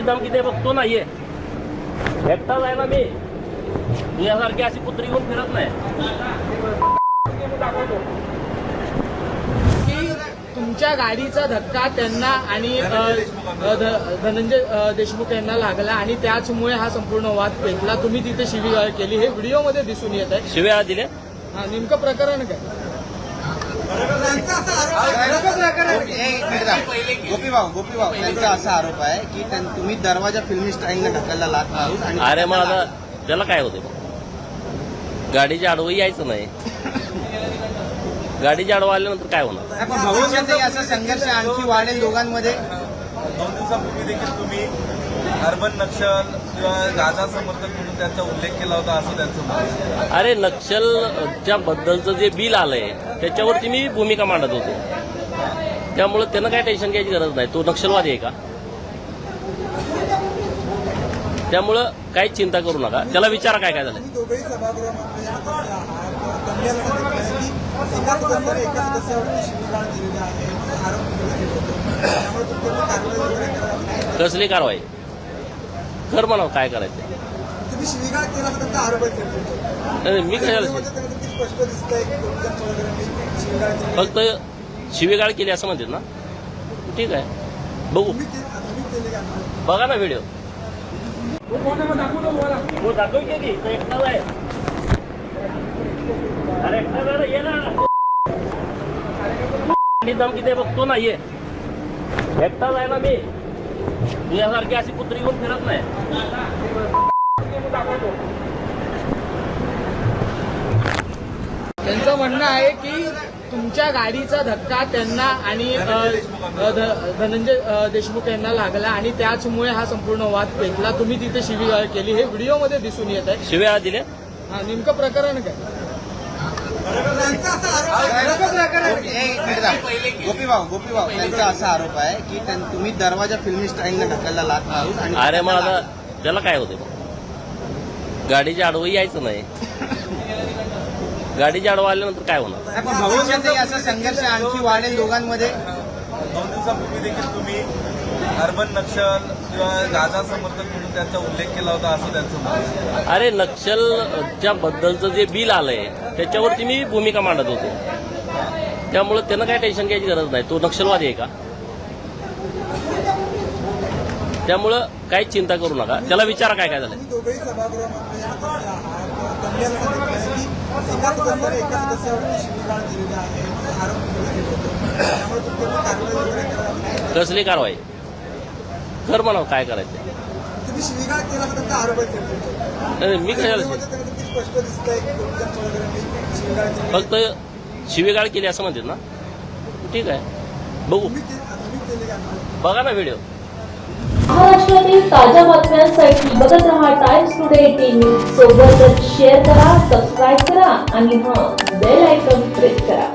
दम किती बघतो ना ये एकटाच आहे ना मी तुझ्यासारखी अशी कुत्री येऊन फिरत नाही तुमच्या गाडीचा धक्का त्यांना आणि धनंजय देशमुख यांना लागला आणि त्याचमुळे हा संपूर्ण वाद पेटला. तुम्ही तिथे शिवी केली. हे व्हिडिओमध्ये दिसून येत आहे. शिव्या दिले हा, नेमकं प्रकरण काय? त्यांचा असा आरोप आहे की त्यां- तुम्ही दरवाजा फिल्मी स्टाईलने ढकलला लात मारून आणि अरे मग आता त्याला काय होते मग? गाडीच्या आडवं यायचं नाही. गाडीच्या आडवं आल्यानंतर काय होणार? पण भविष्यातही असा संघर्ष आणखी वाढेल दोघांमध्ये. दोन दिवसापूर्वी देखील तुम्ही अर्बन नक्षल किंवा गाजा समर्थक म्हणून त्यांचा उल्लेख केला होता असं त्यांचं. अरे नक्षलच्या बद्दलचं जे बिल आलंय त्याच्यावरती मी भूमिका मांडत होतो. त्यामुळे त्यानं काय टेन्शन घ्यायची गरज नाही. तो नक्षलवादी आहे का? त्यामुळं काहीच चिंता करू नका. त्याला विचारा काय काय झालं सभागृहामध्ये कन्याला सांगितलं की एका सदस्याने एका सदस्यावरती शिवीगाळ दिलेली आहे असा आरोप केला गेला होता. त्यामुळे तुमच्याकडे कारवाई वगैरे करावी कसली कारवाई? कर म्हणावं काय करायचं? तुम्ही शिवीगाळ केला असा त्यांचा आरोप आहे त्यांच्यावर. नाही, मी कशाला व्हिडिओमध्ये त्यांना किती स्पष्ट दिसतंय की कोणत्या वगैरे शिवीगाळ केली? फक्त शिवेगाळ केली असं म्हणतात ना? ठीक आहे. बघू. तुम्ही के- तुम्ही केली का? बघा ना व्हिडिओ हो दाखव की की तो एकटाच आहे. अरे एकटाच आहे ना, ये ना. आणि दम किती बघतो ना ये. एकटाच आहे ना मी. तुझ्यासारखी अशी कुत्री येऊन फिरत नाही. त्यांचं म्हणणं आहे की तुमच्या गाडीचा धक्का त्यांना आणि अ, अ, ध- धनंजय अ, देशमुख यांना लागला आणि त्याचमुळे हा संपूर्ण वाद पेटला. तुम्ही तिथे शिवीगाळ केली. हे व्हिडिओमध्ये दिसून येत आहे. शिव्या दिल्या? हा, नेमकं प्रकरण काय? त्यांचा असा आरोप आहे गोपीभाऊ गोपीभाऊ त्यांचा असा आरोप आहे की तुम्ही दरवाजा फिल्मी स्टाईलने ढकलला लात मारून आणि अरे मग आता त्याला काय होते? मग गाडीच्या आडवं यायचं नाही. गाडीच्या आडवं आल्यानंतर काय होणार? भविष्यातही असा संघर्ष आणखी वाढेल दोघांमध्ये? दोन दिवसापूर्वी देखील तुम्ही. अर्बन नक्षल किंवा गाजा समर्थक म्हणून त्यांचा उल्लेख केला होता असं त्यांचं. अरे नक्षलच्या बद्दलचं जे बिल आलंय त्याच्यावरती मी भूमिका मांडत होतो. त्यामुळे त्यानं काय टेन्शन घ्यायची गरज नाही. तो नक्षलवादी आहे का? त्यामुळं काहीच चिंता करू नका. त्याला विचारा काय काय झालं करावी कसली कारवाई? कर म्हणावं काय करायचं? तुम्ही शिवीगाळ केला असा त्यांचा आरोप आहे त्यांच्यावर. नाही, मी कशाला व्हिडिओमध्ये त्यांना किती स्पष्ट दिसतंय की कोणत्या वगैरे शिवीगाळ केली? फक्त शिवेगाळ केली असं म्हणतात ना? ठीक आहे. बघू. तुम्ही के- तुम्ही केली का बघा ना व्हिडिओ महाराष्ट्रातील ताज्या बातम्यांसाठी बघत रहा टाइम्स टुडे टीव्ही सोबतच शेअर करा सबस्क्राईब करा आणि हां बेल आयकॉन प्रेस करा.